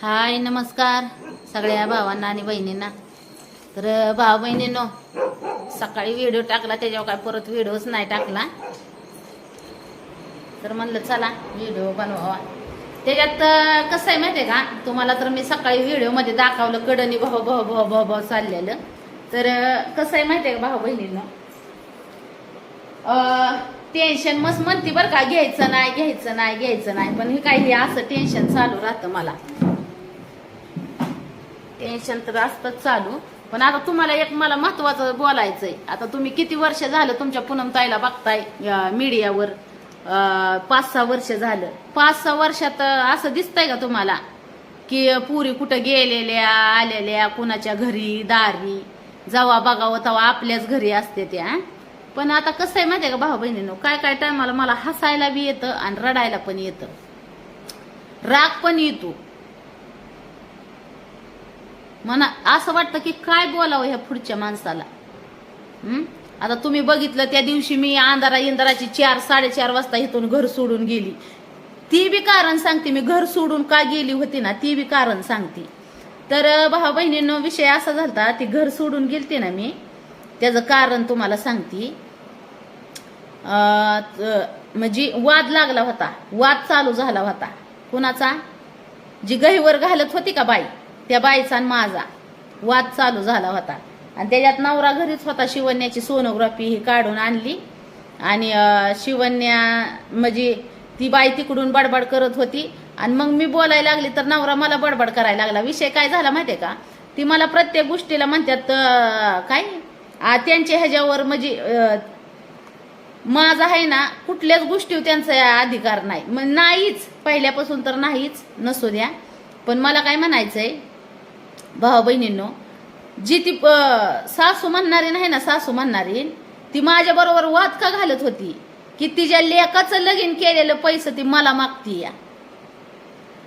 हाय नमस्कार. सगळ्या भावांना आणि बहिणींना. तर भाऊ बहिणींनो सकाळी व्हिडिओ टाकला त्याच्यावर काय परत व्हिडिओच नाही टाकला. तर म्हणलं चला व्हिडिओ बनवावा. त्याच्यात कसं आहे माहिती आहे का? तुम्हाला तर मी सकाळी व्हिडिओमध्ये दाखवलं कडनी भाऊ भाऊ भाऊ भाऊ भाऊ चाललेलं. तर कसं आहे माहिती आहे का भाऊ बहिणींनो? टेन्शन मस्त म्हणते बरं का घ्यायचं नाही घ्यायचं नाही घ्यायचं नाही. पण हे काही असं टेन्शन चालू राहतं मला. टेन्शन तर असतंच चालू. पण आता तुम्हाला एक मला महत्वाचं बोलायचंय. आता तुम्ही किती वर्ष झालं तुमच्या पूनम ताईला बघताय मीडियावर? पाच सहा वर्ष झालं. पाच सहा वर्षात असं दिसतंय का तुम्हाला? की पुरी कुठं गेलेल्या आलेल्या कुणाच्या घरी दारी? जावा बघावं तेव्हा आपल्याच घरी असते त्या पण आता कसं आहे माहितीये का भाऊ बहिणीनं काय काय टायमाला मला हसायला बी येतं आणि रडायला पण येतं. राग पण येतो. म्हणा असं वाटतं की काय बोलावं ह्या पुढच्या माणसाला? आता तुम्ही बघितलं त्या दिवशी मी अंधारा इंदाराची चार साडेचार वाजता इथून घर सोडून गेली. ती बी कारण सांगते मी घर सोडून का गेली होती ना ती बी कारण सांगते. तर भाऊ बहिणीनं विषय असा झालता ती घर सोडून गेलते ना मी त्याचं कारण तुम्हाला सांगते. म्हणजे वाद लागला होता वाद चालू झाला होता. कुणाचा? जी गहीवर घालत होती का बाई? त्या बाईचा आणि माझा. वाद चालू झाला होता. आणि त्याच्यात नवरा घरीच होता शिवण्याची सोनोग्राफी ही काढून आणली. आणि शिवन्या म्हणजे ती बाई तिकडून बडबड करत होती. आणि मग मी बोलायला लागली तर नवरा मला बडबड करायला लागला. विषय काय झाला माहितीये का? ती मला प्रत्येक गोष्टीला म्हणतात काय? त्यांच्या ह्याच्यावर म्हणजे माझा आहे ना कुठल्याच गोष्टी त्यांचा अधिकार नाही. मग नाहीच. पहिल्यापासून तर नाहीच. नसू द्या. पण मला काय म्हणायचंय? भाऊ बहिणींनो जी ती सासू म्हणणारी नाही ना सासू म्हणणारी ती माझ्याबरोबर वाद का घालत होती? की तिच्या लेकाचं लगीन केलेलं पैसे ती मला मागती या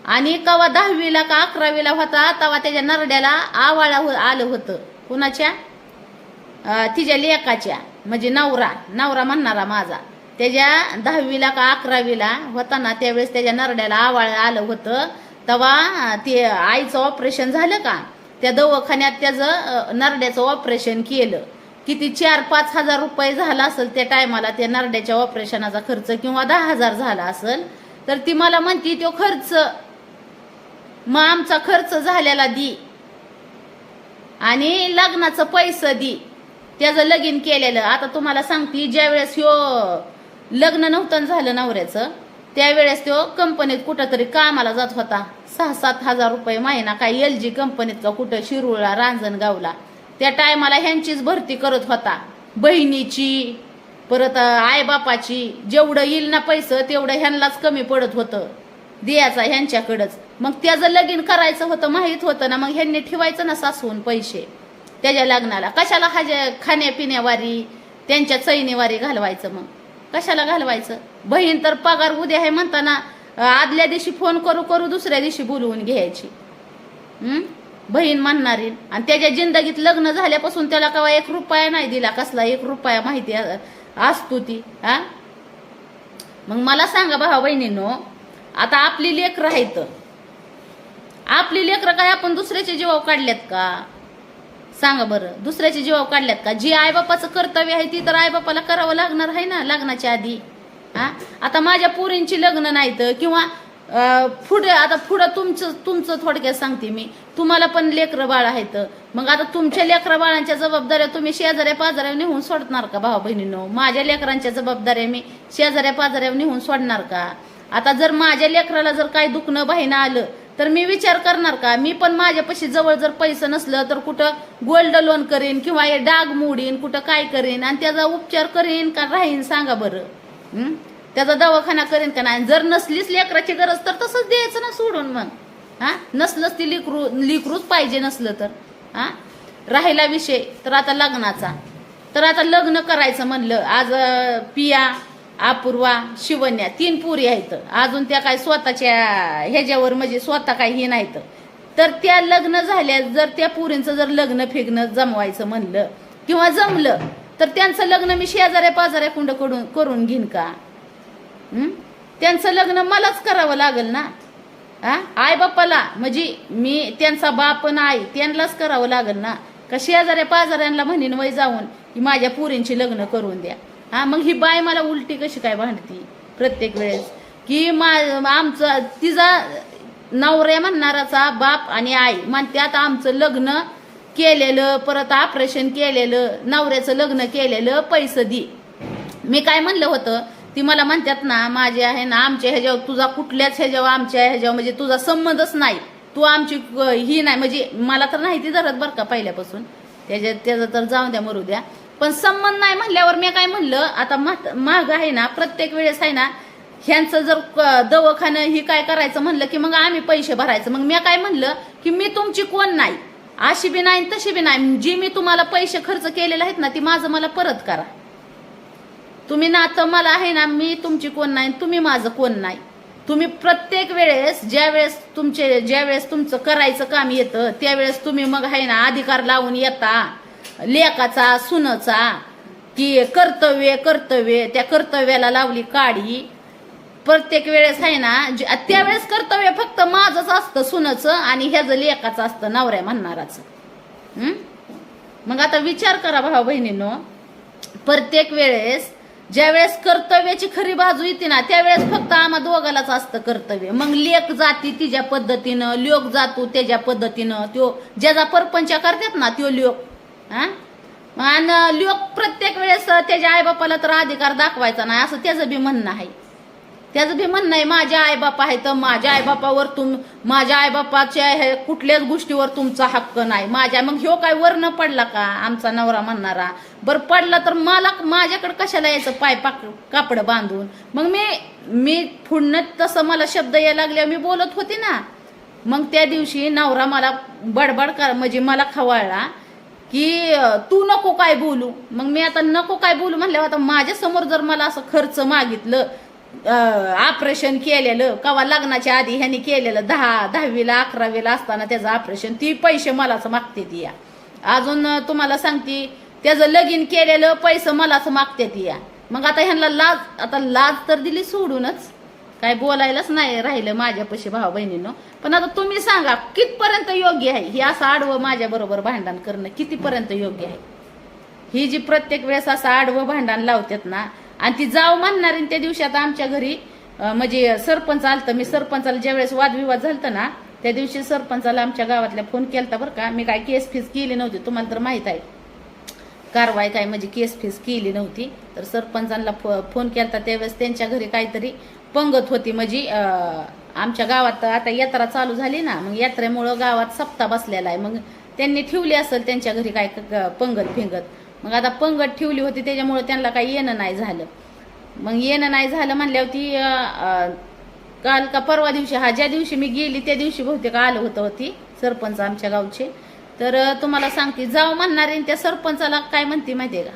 आणि कवा दहावीला का अकरावीला होता तेव्हा त्याच्या नरड्याला आवाळा हो- आलं होतं. कुणाच्या? तिच्या लेकाच्या म्हणजे नवरा नवरा म्हणणारा माझा. त्याच्या दहावीला का अकरावीला होता ना त्यावेळेस त्याच्या नरड्याला आवाळ आलं होतं. तेव्हा ते आईचं ऑपरेशन झालं का? त्या दवाखान्यात त्याचं नरड्याचं ऑपरेशन केलं. किती चार पाच हजार रुपये झाला असेल त्या टायमाला त्या नरड्याच्या ऑपरेशनाचा खर्च किंवा दहा हजार झाला असेल तर ती मला म्हणती तो खर्च मग आमचा खर्च झालेला दी आणि लग्नाचं पैसे दी. त्याचं लगीन केलेलं. आता तुम्हाला सांगते ज्या वेळेस ह्यो लग्न नव्हतं झालं नवऱ्याचं त्यावेळेस तो कंपनीत कुठंतरी कामाला जात होता. सहा सात हजार रुपये महिना काय एल जी कंपनीत का कुठं शिरूळला रांजणगावला. त्या टायमाला ह्यांचीच भरती करत होता. बहिणीची परत आईबापाची जेवढं येईल ना पैसं तेवढं ह्यांनाच कमी पडत होतं. दियाचा ह्यांच्याकडंच. मग त्याचं लगीन करायचं होतं माहीत होतं ना मग ह्यांनी ठेवायचं ना सासून पैसे. त्याच्या लग्नाला. कशाला खाज्या खाण्यापिण्यावारी त्यांच्या चैनीवारी घालवायचं मग? कशाला घालवायचं? बहीण तर पगार उद्या आहे म्हणताना आदल्या दिवशी फोन करू करू दुसऱ्या दिवशी बोलवून घ्यायची. बहीण म्हणणारी आणि त्याच्या जिंदगीत लग्न झाल्यापासून त्याला केव्हा एक रुपया नाही दिला कसला एक रुपया माहिती असतो ती हा? मग मला सांगा भावा बहिणीनो आता आपली लेकर आहेत. आपली लेकरं काय आपण दुसऱ्याचे जीवाव काढल्यात का? सांगा बरं दुसऱ्याचे जीवाव काढल्यात का? जी आईबापाचं कर्तव्य आहे ती तर आईबापाला करावं लागणार आहे ना लग्नाच्या आधी. हा? आता माझ्या पोरींची लग्न नाहीत किंवा पुढे आता पुढं तुमचं तुमचं थोडक्यात सांगते मी. तुम्हाला पण लेकरं बाळ आहेत. मग आता तुमच्या लेकरं बाळांच्या जबाबदाऱ्या तुम्ही शेजाऱ्या पाजाऱ्या नेहून सोडणार का भावा बहिणीनो? माझ्या लेकरांच्या जबाबदाऱ्या मी शेजाऱ्या पाजाऱ्या नेहून सोडणार का? आता जर माझ्या लेकराला जर काही दुखणं बहिणं आलं तर मी विचार करणार का? मी पण माझ्यापाशी जवळ जर पैसे नसलं तर कुठं गोल्ड लोन करीन किंवा हे डाग मोडीन कुठं काय करीन? आणि त्याचा उपचार करीन का राहीन? सांगा बरं. त्याचा दवाखाना करेन का नाही? जर नसलीच लेकराची गरज तर तसंच द्यायचं ना सोडून मग. हा? नसलंच ती लिकरू लिकरूच पाहिजे नसलं तर. हा? राहिला विषय तर आता लग्नाचा. तर आता लग्न करायचं म्हणलं. आज पिया अपूर्वा शिवन्या तीन पुरी आहेत. अजून त्या काय स्वतःच्या ह्याच्यावर म्हणजे स्वतः काही हे नाहीत. तर त्या लग्न झाल्या जर त्या पुरींचं जर लग्न फिगणं जमवायचं म्हणलं किंवा जमलं तर त्यांचं लग्न मी शेजाऱ्या पाजाऱ्या कुंडकडून करून घेईन का? त्यांचं लग्न मलाच करावं लागेल ना? हा आई बाप्पाला म्हणजे मी त्यांचा बाप पण आई त्यांनाच करावं लागेल ना? का शेजाऱ्या पाजाऱ्यांना म्हणीन वय जाऊन की माझ्या पुरींची लग्न करून द्या. हा मग ही बाय मला उलटी कशी काय भांडती प्रत्येक वेळेस? की मा आमचं तिचा नवऱ्या म्हणणाराचा बाप आणि आई म्हणते आता आमचं लग्न केलेलं परत ऑपरेशन केलेलं नवऱ्याचं लग्न केलेलं पैसे दे. मी काय म्हणलं होतं ती मला म्हणतात ना माझे आहे ना आमच्या ह्याच्यावर तुझा कुठल्याच ह्याच्यावर आमच्या ह्याच्यावर म्हणजे तुझा संबंधच नाही. तू आमची ही नाही म्हणजे मला तर नाही ती धरत बरं का पहिल्यापासून. त्याच्या त्याचं तर जाऊन द्या मरू द्या. पण संबंध नाही म्हणल्यावर मी काय म्हणलं आता माग आहे ना प्रत्येक वेळेस आहे ना ह्यांचं जर क- दवाखानं ही काय करायचं म्हणलं की मग आम्ही पैसे भरायचं. मग मी काय म्हणलं की मी तुमची कोण नाही? अशी बी नाही तशी बी नाही. जी मी तुम्हाला पैसे खर्च केलेले आहेत ना ती माझं मला परत करा. तुम्ही नातं मला आहे ना मी तुमची कोण नाही तुम्ही माझं कोण नाही. तुम्ही प्रत्येक वेळेस ज्या वेळेस तुमचे ज्या वेळेस तुमचं करायचं काम येतं त्यावेळेस तुम्ही मग आहे ना अधिकार लावून येता. लेकाचा सुनचा की कर्तव्य कर्तव्य त्या कर्तव्याला लावली काढी प्रत्येक वेळेस आहे ना जे- त्यावेळेस कर्तव्य फक्त माझंच असतं सुनाचं आणि ह्याचं लेकाचं असतं नवऱ्या म्हणणाराचं. मग आता विचार करा भाऊ बहिणींनो. प्रत्येक वेळेस ज्यावेळेस कर्तव्याची खरी बाजू येते ना त्यावेळेस फक्त आम्हा दोघालाच असतं कर्तव्य. मग लेख जाती तिच्या पद्धतीनं लोक जातो त्याच्या पद्धतीनं त्यो ज्याचा परपंच करतात ना त्यो लोक. हा? आणि लोक प्रत्येक वेळेस त्याच्या आईबापाला तर अधिकार दाखवायचा नाही असं त्याचं बी म्हणणं आहे. त्याचं बी म्हणणं आहे माझ्या आईबापा आहे तर माझ्या आईबापावर तुम माझ्या आईबापाच्या हे कुठल्याच गोष्टीवर तुमचा हक्क नाही. माझ्या मग ह्यो काय वर्ण पडला का? आमचा नवरा म्हणणारा. बरं पडला तर मला माझ्याकडे कशाला यायचं पाय पाक कापड बांधून? मग मी मी पुढनं तसं मला शब्द यायला लागले मी बोलत होते ना. मग त्या दिवशी नवरा मला बडबड कर म्हणजे मला खवळला की तू नको काय बोलू. मग मी आता नको काय बोलू म्हणल्यावर आता माझ्यासमोर जर मला असं खर्च मागितलं ऑपरेशन केलेलं. कवा लग्नाच्या आधी ह्यानी केलेलं दहा दहावीला अकरावीला असताना त्याचं ऑपरेशन ती पैसे मलाच मागते ती या. अजून तुम्हाला सांगते त्याचं लगीन केलेलं पैसे मलाच मागते ती या. मग आता ह्यांना लाज आता लाज तर दिली सोडूनच. काय बोलायलाच नाही राहिलं माझ्यापाशी भाऊ बहिणीनं. पण आता तुम्ही सांगा कितपर्यंत योग्य आहे? हे असं आडवं माझ्या बरोबर भांडण करणं कितीपर्यंत योग्य आहे? ही जी प्रत्येक वेळेस असं आडवं भांडण लावतात ना आणि ती जाऊ म्हणणारी त्या दिवशी आता आमच्या घरी म्हणजे सरपंच आलतं. मी सरपंचाला ज्या वेळेस वादविवाद झालता ना त्या दिवशी सरपंचाला आमच्या गावातल्या फोन केलता बरं का. मी काय केस फीस केली नव्हती तुम्हाला तर माहीत आहे. कारवाई काय म्हणजे केस फीस केली नव्हती. तर सरपंचांना फोन केलता. त्यावेळेस त्यांच्या घरी काहीतरी पंगत होती. म्हणजे आमच्या गावात आता यात्रा चालू झाली ना मग यात्रेमुळं गावात सप्ताह बसलेला आहे. मग त्यांनी ठेवली असेल त्यांच्या घरी काय पंगत फिंगत मग आता पंगत ठेवली होती त्याच्यामुळे त्यांना काही येणं नाही झालं. मग येणं नाही झालं म्हणल्यावर ती काल का परवा दिवशी हा ज्या दिवशी मी गेली त्या दिवशी बहुतेक आलं होतं होती सरपंच आमच्या गावचे. तर तुम्हाला सांगते जाऊ म्हणणारे त्या सरपंचाला काय म्हणते माहिती का?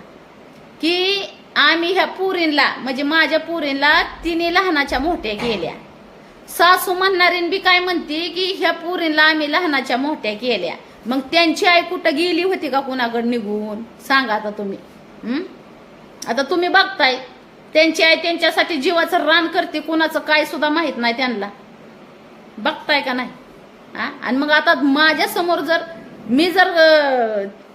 की आम्ही ह्या पुरींला म्हणजे माझ्या पुरींला तिने लहानाच्या मोठ्या केल्या. सासू म्हणणारीन बी काय म्हणते की ह्या पुरींला आम्ही लहानाच्या मोठ्या केल्या. मग त्यांची आई कुठं गेली होती का कुणाकडे निघून? सांगा आता तुम्ही. आता तुम्ही बघताय त्यांची आई त्यांच्यासाठी जीवाचं रान करते कुणाचं काय सुद्धा माहीत नाही त्यांना. बघताय का नाही? आणि मग आता माझ्यासमोर जर मी जर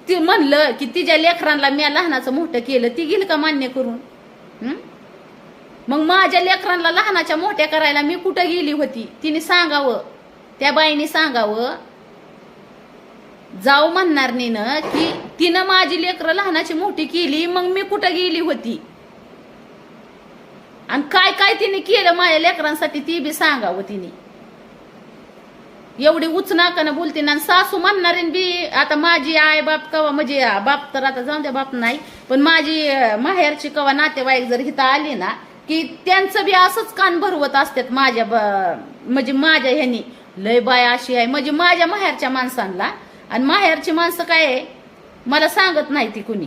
ती म्हणलं की तिच्या लेकरांना मी लहानाचं मोठं केलं ती गेली का मान्य करून? मग माझ्या लेकरांना लहानाच्या मोठ्या करायला मी कुठं गेली होती? तिने सांगावं. त्या बाईने सांगावं जाऊ म्हणणार ना की तिनं माझी लेकरं लहानाची मोठी केली मग मी कुठं गेली होती? आणि काय काय तिने केलं माझ्या लेकरांसाठी ती बी सांगावं तिने. एवढी उच नाकानं बोलते ना आणि सासू म्हणणारे बी आता माझी आई बाप कवा म्हणजे बाप तर आता जाऊन द्या बाप नाही पण माझी माहेरची कवा नातेवाईक जर हिथं आली ना की त्यांचं बी असंच कान भरवत असतात माझ्या म्हणजे माझ्या ह्यानी. लय बाय अशी आहे. म्हणजे माझ्या माहेरच्या माणसांना आणि माहेरची माणसं काय आहे? मला सांगत नाही ती कुणी.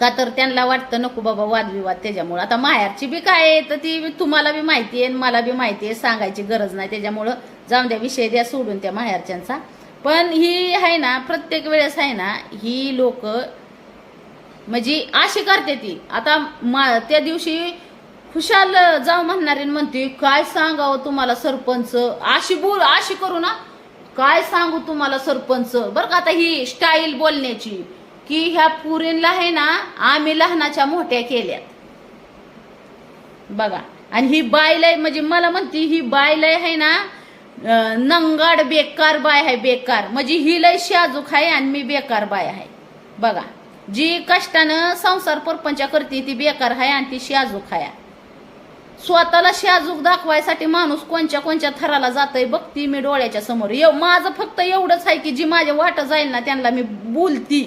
का तर त्यांना वाटतं नको बाबा वादविवाद त्याच्यामुळं. आता माहेरची बी काय आहे तर ती तुम्हाला बी माहिती आहे आणि मला बी माहिती आहे सांगायची गरज नाही. त्याच्यामुळं जाऊन द्या विषय द्या सोडून त्या माहेरच्यांचा. पण ही आहे ना प्रत्येक वेळेस आहे ना ही लोक म्हणजे अशी करते ती. आता मा त्या दिवशी खुशाल जाऊ म्हणणारी म्हणते काय सांगावं तुम्हाला सरपंच? अशी बोल अशी करू ना. काय सांगू तुम्हाला सरपंच? बरं का आता ही स्टाईल बोलण्याची. की ह्या पुरींला आहे ना आम्ही लहानाच्या मोठ्या केल्यात. बघा. आणि ही बायलय म्हणजे मला म्हणते ही बायलय आहे ना नंगाड बेकार बाय आहे बेकार. म्हणजे ही लय शाजूक आहे आणि मी बेकार बाय आहे. बघा. जी कष्टानं संसार परपंचा करते ती बेकार आहे आणि ती शाजूक आहे. स्वतःला शाजूक दाखवायसाठी माणूस कोणच्या कोणच्या थराला जातय बघती मी डोळ्याच्या समोर. एव माझं फक्त एवढंच आहे की जी माझ्या वाट जाईल ना त्यांना मी बोलती.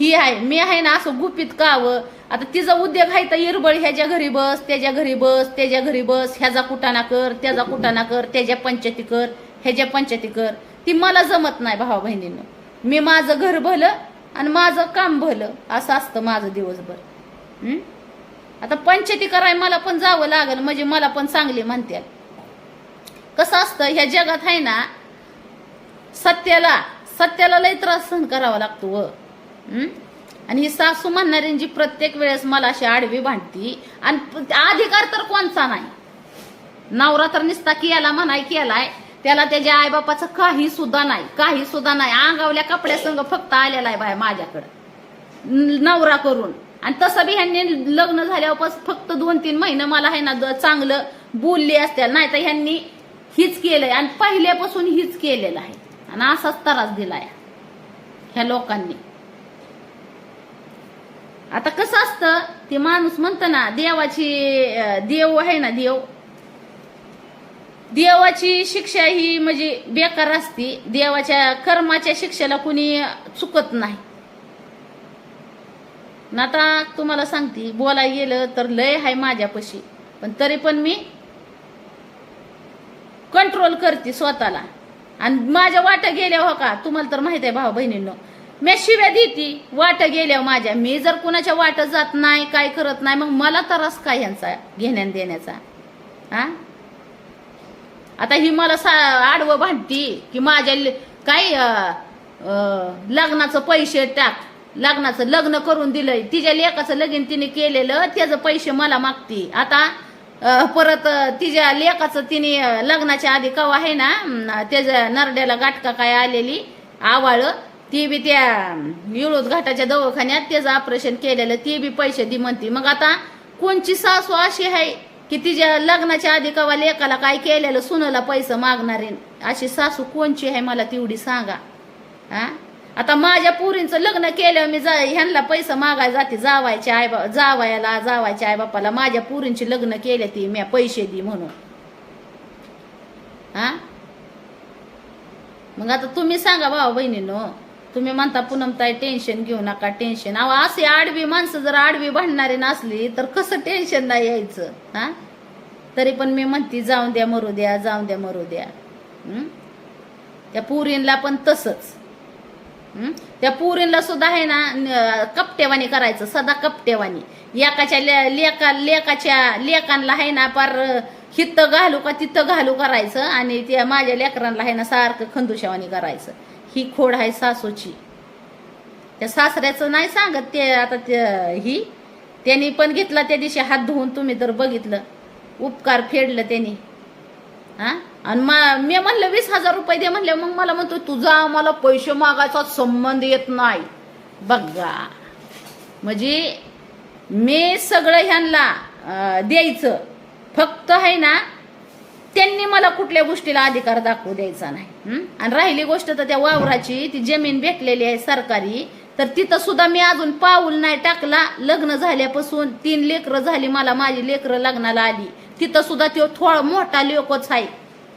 ही आहे मी आहे ना असं गुपित कावं. आता तिचा उद्योग आहे तर इरबळ ह्याच्या घरी बस त्याच्या घरी बस त्याच्या घरी बस. ह्याचा कुटाणा कर त्याचा कुटाणा कर त्याच्या पंचायती कर ह्याच्या पंचायती कर. ती मला जमत नाही भावा बहिणीनं. मी माझं घर भलं आणि माझं काम भलं. असं असतं माझं दिवसभर. आता पंचायती कराय मला पण जावं लागेल म्हणजे मला पण चांगली म्हणते कसं असतं ह्या जगात आहे ना सत्याला सत्याला लय त्रास सहन करावा लागतो व. आणि ही सासू म्हणणाऱ्यांची प्रत्येक वेळेस मला अशी आडवी भांडती. आणि अधिकार तर कोणचा नाही. नवरा तर निसता केला म्हणाय केलाय. त्याला त्याच्या आईबापाचं काही सुद्धा नाही काही सुद्धा नाही. अंगावल्या कपड्यासंग फक्त आलेला आहे बाय माझ्याकडं. नवरा करून. आणि तसं बी ह्यांनी लग्न झाल्यावर फक्त दोन तीन महिने मला आहे ना चांगलं बोलले असतील नाही तर ह्यांनी हीच केलंय. आणि पहिल्यापासून हीच केलेलं आहे. आणि असाच त्रास दिलाय ह्या लोकांनी. आता कसं असतं ते माणूस म्हणतं ना देवाची देव आहे ना देव. देवाची शिक्षा ही म्हणजे बेकार असती. देवाच्या कर्माच्या शिक्षेला कुणी चुकत नाही. ना आता तुम्हाला सांगते बोलाय गेलं तर लय आहे माझ्यापाशी. पण तरी पण मी कंट्रोल करते स्वतःला. आणि माझ्या वाट्या गेल्या हो का? तुम्हाला तर माहीत आहे भाऊ बहिणींनो. मी शिव्या देती वाट गेल्या हो माझ्या. मी जर कुणाच्या वाट जात नाही काय करत नाही मग मला त्रास काय यांचा घेण्या देण्याचा? हा आता ही मला सा आडवं भांडती की माझ्या ल- काय लग्नाचं पैसे टाक. लग्नाचं लग्न करून दिलंय. तिच्या लेकाचं लगीन तिने केलेलं त्याचं पैसे मला मागती. आता परत तिच्या लेकाचं तिने लग्नाच्या आधी कवा आहे ना त्याच्या नरड्याला गाठका काय आलेली आवाळ ती बी त्या युळूत घाटाच्या दवाखान्यात त्याचं ऑपरेशन केलेलं ती बी पैसे दि म्हणती. मग आता कोणची सासू अशी आहे की तिच्या लग्नाच्या आधी कवा लेकाला काय केलेलं सुनाला पैसे मागणारे? अशी सासू कोणची आहे मला तेवढी सांगा. हा आता माझ्या पुरींचं लग्न केलं मी जा ह्यांना पैसे मागायला जाते जावायच्या आई जावायला जावायच्या आई बापाला. माझ्या पुरींची लग्न केले ती मी पैसे दी म्हणून. हा? मग आता तुम्ही सांगा भाऊ बहिणीनो तुम्ही म्हणता पुनम ताई टेन्शन घेऊ नका टेन्शन अहो असे आडवी माणसं जर आडवी भांडणारी नसली तर कसं टेन्शन नाही यायचं? हा? तरी पण मी म्हणते जाऊन द्या मरू द्या जाऊन द्या मरू द्या. त्या पुरींला पण तसंच. त्या पुरीला सुद्धा आहे ना कपटेवाणी करायचं सदा कपटेवाणी. एकाच्या ले- लेका लेकाच्या लेकांना आहे ना पार हित्त घालू का तिथं घालू करायचं आणि त्या माझ्या लेकरांना आहे ना सारखं खंदुशावानी करायचं. ही खोड आहे सासूची. त्या सासऱ्याचं नाही सांगत ते आता ते ही. त्यांनी पण घेतला त्या दिवशी हात धुवून तुम्ही तर बघितलं. उपकार फेडलं त्यांनी. हा? आणि मी म्हणलं वीस हजार रुपये दे. म्हणले मग मला म्हणतो तुझा मला पैसे मागायचा संबंध येत नाही. बघा. म्हणजे मी सगळं ह्यांना द्यायचं. फक्त आहे ना त्यांनी मला कुठल्या गोष्टीला अधिकार दाखवू द्यायचा नाही. आणि राहिली गोष्ट तर त्या वावराची ती जमीन भेटलेली आहे सरकारी. तर तिथं सुद्धा मी अजून पाऊल नाही टाकला. लग्न झाल्यापासून तीन लेकरं झाली मला माझी लेकरं लग्नाला आली. तिथं सुद्धा तो थोडा मोठा लोकच आहे.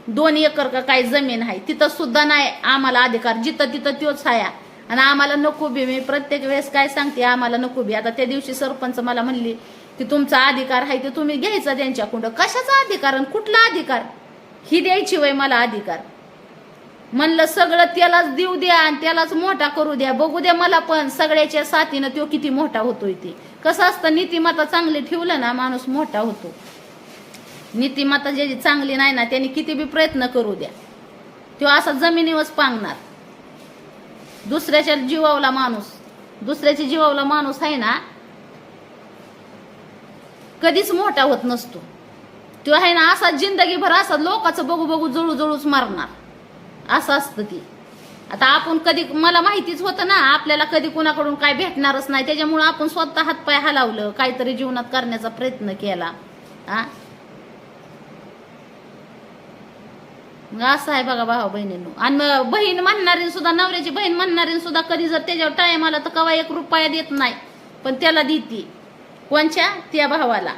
दोन एकर का काय जमीन आहे. तिथं सुद्धा नाही आम्हाला अधिकार. जिथं तिथं तोच आहे. आणि आम्हाला नको बी. मी प्रत्येक वेळेस काय सांगते आम्हाला नको बी. आता त्या दिवशी सरपंच मला म्हणली की तुमचा अधिकार आहे ते तुम्ही घ्यायचा त्यांच्याकडं. कशाचा अधिकार आणि कुठला अधिकार? ही द्यायची वय मला अधिकार. म्हणलं सगळं त्यालाच देऊ द्या आणि त्यालाच मोठा करू द्या. बघू द्या मला पण सगळ्याच्या साथीनं तो किती मोठा होतोय ते. कसं असतं नीतिमत्ता चांगली ठेवलं ना माणूस मोठा होतो. नीतिमत्ता ज्याची चांगली नाही ना त्यांनी किती बी प्रयत्न करू द्या. तो असा जमिनीवर पांगणार. दुसऱ्याच्या जीवावला माणूस दुसऱ्याच्या जीवावला माणूस आहे ना कधीच मोठा होत नसतो. तो आहे ना असा जिंदगीभर असा लोकांचं बघू बघू जळू जळूच मारणार. असं असतं ती. आता आपण कधी मला माहितीच होतं ना आपल्याला कधी कुणाकडून काय भेटणारच नाही. त्याच्यामुळं आपण स्वतः हातपाय हलावलं काहीतरी जीवनात करण्याचा प्रयत्न केला. हा? मग असं आहे बघा भाऊ बहिणींनो. आणि बहीण म्हणणारी सुद्धा नवऱ्याची बहीण म्हणणारी सुद्धा कधी जर त्याच्यावर टाइम आला तर कवा एक रुपया देत नाही. पण त्याला देते. कोणच्या? त्या भावाला.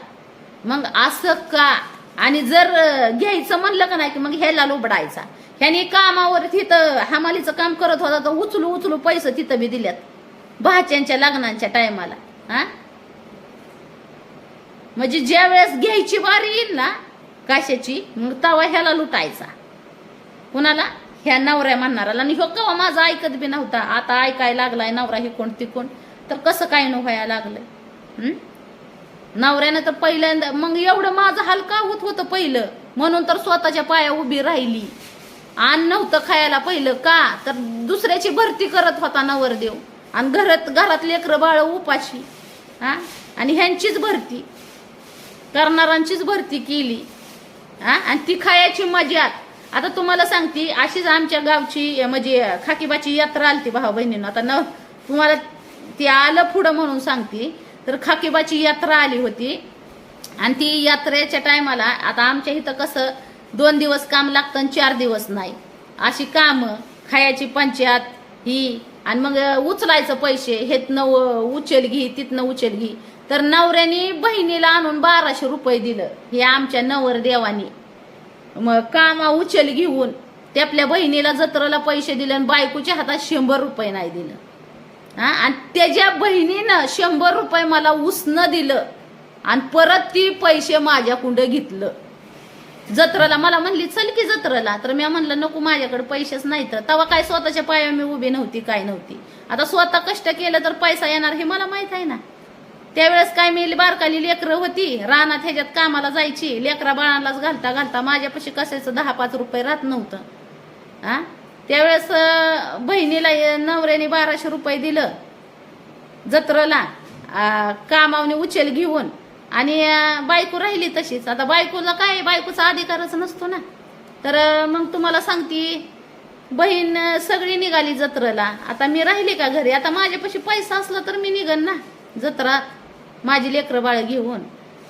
मग असं का? आणि जर घ्यायचं म्हणलं का नाही की मग ह्याला लुबडायचा. ह्याने कामावर तिथं हमालीचं काम करत होता तर उचलू उचलू पैसे तिथं बी दिल्यात भाच्यांच्या लग्नांच्या टायमाला हा? म्हणजे ज्या वेळेस घ्यायची बारी येईल ना काशाची? मग तवा ह्याला लुटायचा. कुणाला? ह्या नवऱ्या म्हणणाराला आणि ह्यो कवा माझा ऐकत बी नव्हता. आता ऐकायला लागलाय नवरा हे कोण ती कोण. तर कसं काय न व्हायला लागलंय? नवऱ्यानं तर पहिल्यांदा मग एवढं माझं हलका होत होतं पहिलं. म्हणून तर स्वतःच्या पाया उभी राहिली. आण नव्हतं खायला पहिलं. का? तर दुसऱ्याची भरती करत होता नवरदेव. आणि घरात घरात लेकरं बाळ उपाशी. हा? आणि ह्यांचीच भरती. करणारांचीच भरती केली. हा? आणि ती खायची मजात. आता तुम्हाला सांगते अशीच आमच्या गावची म्हणजे खाकीबाची यात्रा आलती भाऊ बहिणीनं. आता न तुम्हाला ती आलं पुढं म्हणून सांगते. तर खाकीबाची यात्रा आली होती. आणि ती यात्रेच्या टायमाला आता आमच्या इथं कसं दोन दिवस काम लागतं आणि चार दिवस नाही. अशी कामं खायची पंचायत ही आणि मग उचलायचं पैसे हेतनं उचल घे तिथनं उचल घे. तर नवऱ्याने बहिणीला आणून बाराशे रुपये दिलं हे आमच्या नवर देवानी कामा उचल घेऊन ते आपल्या बहिणीला जत्रेला पैसे दिले आणि बायकोच्या हातात शंभर रुपये नाही दिलं. हा? आणि त्याच्या बहिणीनं शंभर रुपये मला उसनं दिलं आणि परत ती पैसे माझ्याकुंड घेतलं. जत्रेला मला म्हणली चल की जत्रेला. तर मी म्हणलं नको माझ्याकडे पैसेच नाही तर तेव्हा काय स्वतःच्या पाया मी उभी नव्हती काय नव्हती. आता स्वतः कष्ट केलं तर पैसा येणार हे मला माहीत आहे ना. त्यावेळेस काय मी बारकाली लेकरं होती रानात ह्याच्यात कामाला जायची लेकरा बाळांनाच घालता घालता माझ्यापाशी कशाचं दहा पाच रुपये राहत नव्हतं. हा त्यावेळेस बहिणीला नवऱ्याने बाराशे रुपये दिलं जत्रेला कामावने उचल घेऊन. आणि बायको राहिली तशीच. आता बायकोला काय बायकोचा अधिकारच नसतो ना. तर मग तुम्हाला सांगती बहीण सगळी निघाली जत्रेला. आता मी राहिली का घरी? आता माझ्यापाशी पैसा असला तर मी निघन ना. जत्रा माझी लेकरं बाळ घेऊन.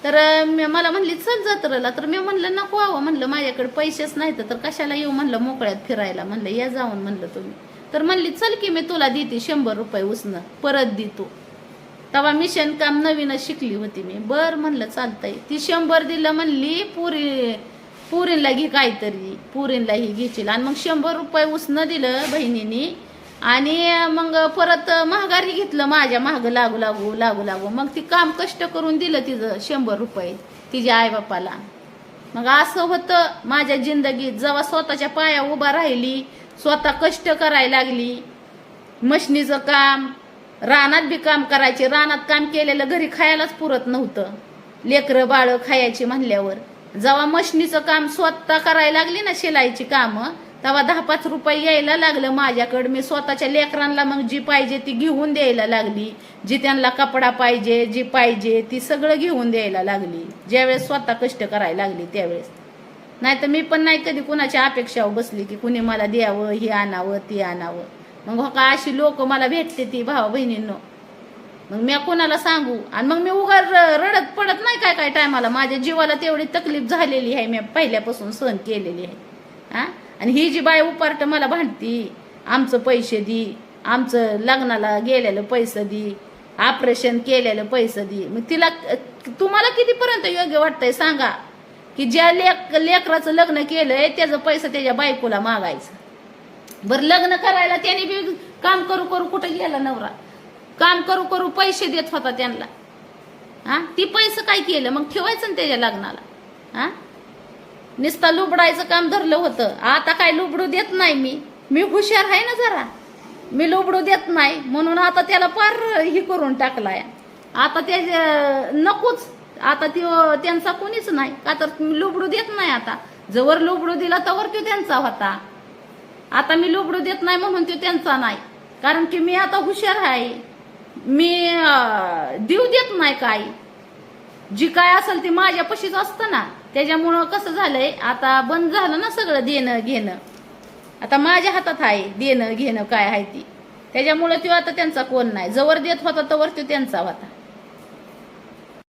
तर मला म्हणली चल जत्रेला. तर मी म्हणलं नको आव म्हणलं माझ्याकडे पैसेच नाहीत. तर कशाला येऊ म्हणलं मोकळ्यात फिरायला? म्हणलं या जाऊन म्हणलं तुम्ही. तर म्हणली चल की मी तुला देते शंभर रुपये उसनं. परत देतो तेव्हा मिशन काम नवीनच शिकली होती मी. बर म्हणलं चालतंय. ती शंभर दिलं म्हणली पुरी पुरीला घे काहीतरी. पुरीला ही घेशील. आणि मग शंभर रुपये उसनं दिलं बहिणीनी. आणि मग परत महागारी घेतलं माझ्या महाग लागू लागू लागू लागू. मग ती काम कष्ट करून दिलं तिचं शंभर रुपये तिच्या आईबापाला. मग असं होतं माझ्या जिंदगीत जेव्हा स्वतःच्या पाया उभा राहिली स्वतः कष्ट करायला लागली. मशनीचं काम रानात बी काम करायचे. रानात काम केलेलं घरी खायलाच पुरत नव्हतं. लेकरं बाळं खायची म्हणल्यावर. जेव्हा मशनीचं काम स्वतः करायला लागली ना शिलाईची कामं तेव्हा दहा पाच रुपये यायला लागलं माझ्याकडं. मी स्वतःच्या लेकरांना मग जी पाहिजे ती घेऊन द्यायला लागली. जी त्यांना कपडा पाहिजे जी पाहिजे ती सगळं घेऊन द्यायला लागली. ज्यावेळेस स्वतः कष्ट करायला लागली त्यावेळेस. नाही तर मी पण नाही कधी कुणाच्या अपेक्षावर बसली की कुणी मला द्यावं हे आणावं ती आणावं. मग हो का अशी लोक मला भेटते ती भावा बहिणींनो. मग मी कोणाला सांगू? आणि मग मी उगा र- रडत पडत नाही काय काय टायमाला. माझ्या जीवाला तेवढी तकलीफ झालेली आहे. मी पहिल्यापासून सहन केलेली आहे. हा? आणि ही जी बाय उपार्ट मला भांडती आमचं पैसे दी आमचं लग्नाला गेलेलं पैसे दी ऑपरेशन केलेलं पैसे दी. मग तिला तुम्हाला कितीपर्यंत योग्य वाटतंय सांगा? की ज्या लेक लेकराचं लग्न केलंय त्याचं पैसे त्याच्या बायकोला मागायचं. बरं लग्न करायला त्याने बी काम करू करू कुठं गेला नवरा? काम करू करू पैसे देत होता त्यांना. हा? ती पैसे काय केलं? मग ठेवायचं ना त्याच्या लग्नाला. हा? निसता लुबडायचं काम धरलं होतं. आता काय लुबडू देत नाही मी. मी हुशार आहे ना जरा. मी लुबडू देत नाही. म्हणून आता त्याला पार हे करून टाकलाय. आता त्या नकोच. आता त्यो त्यांचा कोणीच नाही. का तर लुबडू देत नाही आता. जवळ लुबडू दिला तवर तो त्यांचा होता. आता मी लुबडू देत नाही म्हणून तो त्यांचा नाही. कारण की मी आता हुशार आहे. मी देऊ देत नाही काय जी काय असेल ती माझ्या पशीच असतं ना. त्याच्यामुळं कसं झालंय आता बंद झालं ना सगळं देणं घेणं. आता माझ्या हातात आहे देणं घेणं काय आहे ती. त्याच्यामुळं तो आता त्यांचा कोण नाही. जवळ देत होता तवर तो त्यांचा होता.